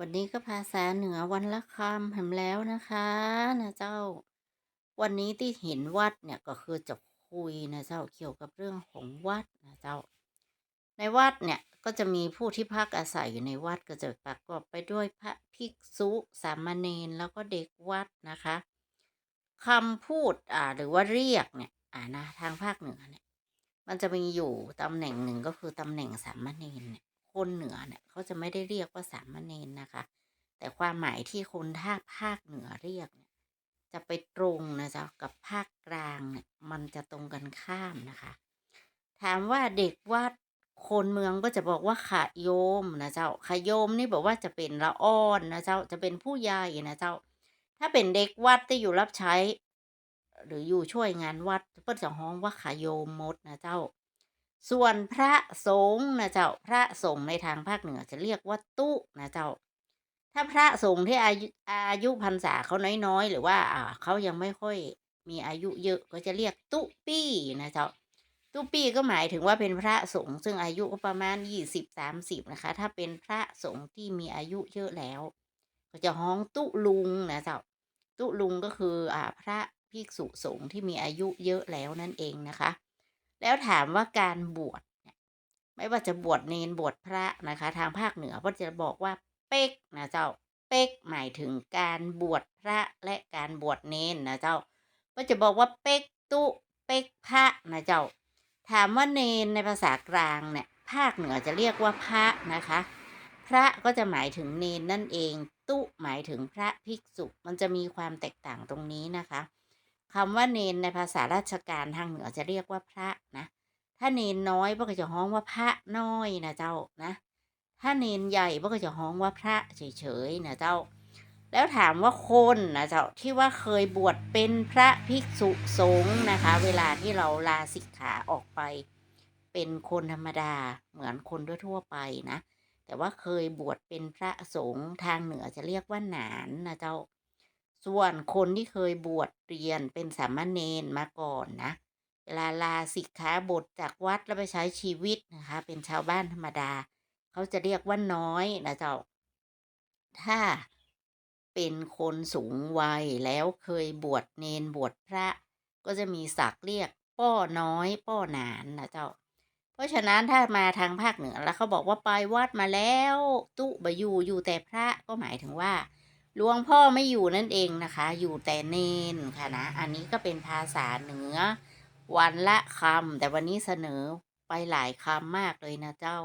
วันนี้ก็ภาษาเหนือวันละคำแหมแล้วนะคะนะเจ้า วันนี้ที่เห็นวัดเนี่ยก็คือจะคุยนะเจ้าเกี่ยวกับเรื่องของวัดนะเจ้า ในวัดเนี่ยก็จะมีผู้ที่พักอาศัยอยู่ในวัดก็จะประกอบไปด้วยพระภิกษุสามเณรแล้วก็เด็กวัดนะคะคำพูดอ่าหรือว่าเรียกเนี่ยอ่านะทางภาคเหนือเนี่ยมันจะมีอยู่ตำแหน่งหนึ่งก็คือตำแหน่งสามเณรเนี่ย คนเหนือเนี่ยเขาจะไม่ได้เรียกว่าสามเณรนะคะ แต่ความหมายที่คนท่าภาคเหนือเรียกเนี่ยจะไปตรงนะจ๊ะกับภาคกลางเนี่ยมันจะตรงกันข้ามนะคะ ถามว่าเด็กวัดคนเมืองก็จะบอกว่าขะโยมนะเจ้าขะโยมนี่บอกว่าจะเป็นละอ่อนนะเจ้าจะเป็นผู้ใหญ่นะเจ้า ถ้าเป็นเด็กวัดที่อยู่รับใช้ หรืออยู่ช่วยงานวัดเพิ่นจะฮ้องว่าขะโยมมดนะเจ้า ส่วนพระสงฆ์นะเจ้าพระสงฆ์ในทางภาคเหนือจะเรียกว่าตุนะเจ้า ถ้าพระสงฆ์ที่อายุอายุพรรษาเขาน้อยๆ หรือว่าอ่าเขายังไม่ค่อยมีอายุเยอะก็จะเรียกตุปี้นะเจ้าตุปี้ก็หมายถึงว่าเป็นพระสงฆ์ซึ่งอายุก็ประมาณยี่สิบสามสิบนะคะ ถ้าเป็นพระสงฆ์ที่มีอายุเยอะแล้ว ก็จะฮ้องตุลุงนะเจ้าตุลุงก็คืออ่าพระภิกษุสงฆ์ที่มีอายุเยอะแล้วนั่นเองนะคะ แล้วถามว่าการบวชเนี่ยไม่ว่าจะบวชเนนบวชพระนะคะ ทางภาคเหนือก็จะบอกว่าเป๊กนะเจ้าเป๊กหมายถึงการบวชพระและการบวชเนนนะเจ้าก็จะบอกว่าเป๊กตุเป๊กพระนะเจ้า ถามว่าเนนในภาษากลางเนี่ยภาคเหนือจะเรียกว่าพระนะคะ พระก็จะหมายถึงเนนนั่นเอง ตุหมายถึงพระภิกษุมันจะมีความแตกต่างตรงนี้นะคะ คำว่าเนนในภาษาราชการทางเหนือจะเรียกว่าพระนะ ถ้าเนนน้อยพวกก็จะฮ้องว่าพระน้อยนะเจ้านะ ถ้าเนนใหญ่พวกก็จะฮ้องว่าพระเฉยๆนะเจ้า แล้วถามว่าคนนะเจ้าที่ว่าเคยบวชเป็นพระภิกษุสงฆ์นะคะ เวลาที่เราลาสิกขาออกไป เป็นคนธรรมดาเหมือนคนทั่วๆไปนะ แต่ว่าเคยบวชเป็นพระสงฆ์ทางเหนือจะเรียกว่าหนานนะเจ้า ส่วนคนที่เคยบวชเรียนเป็นสามเณรมาก่อนนะ เวลาลาสิกขาบทจากวัดแล้วไปใช้ชีวิตนะคะ เป็นชาวบ้านธรรมดา เขาจะเรียกว่าน้อยนะเจ้า ถ้าเป็นคนสูงวัยแล้วเคยบวชเนนบวชพระ ก็จะมีศักดิ์เรียกป้อน้อยป้อหนานนะเจ้า เพราะฉะนั้นถ้ามาทางภาคเหนือแล้วเขาบอกว่าไปวัดมาแล้ว ตุบอยู่อยู่แต่พระก็หมายถึงว่า หลวงพ่อไม่อยู่นั่นเองนะคะ อยู่แต่เนนค่ะนะ อันนี้ก็เป็นภาษาเหนือ วันละคำแต่วันนี้เสนอไปหลายคำมากเลยนะเจ้า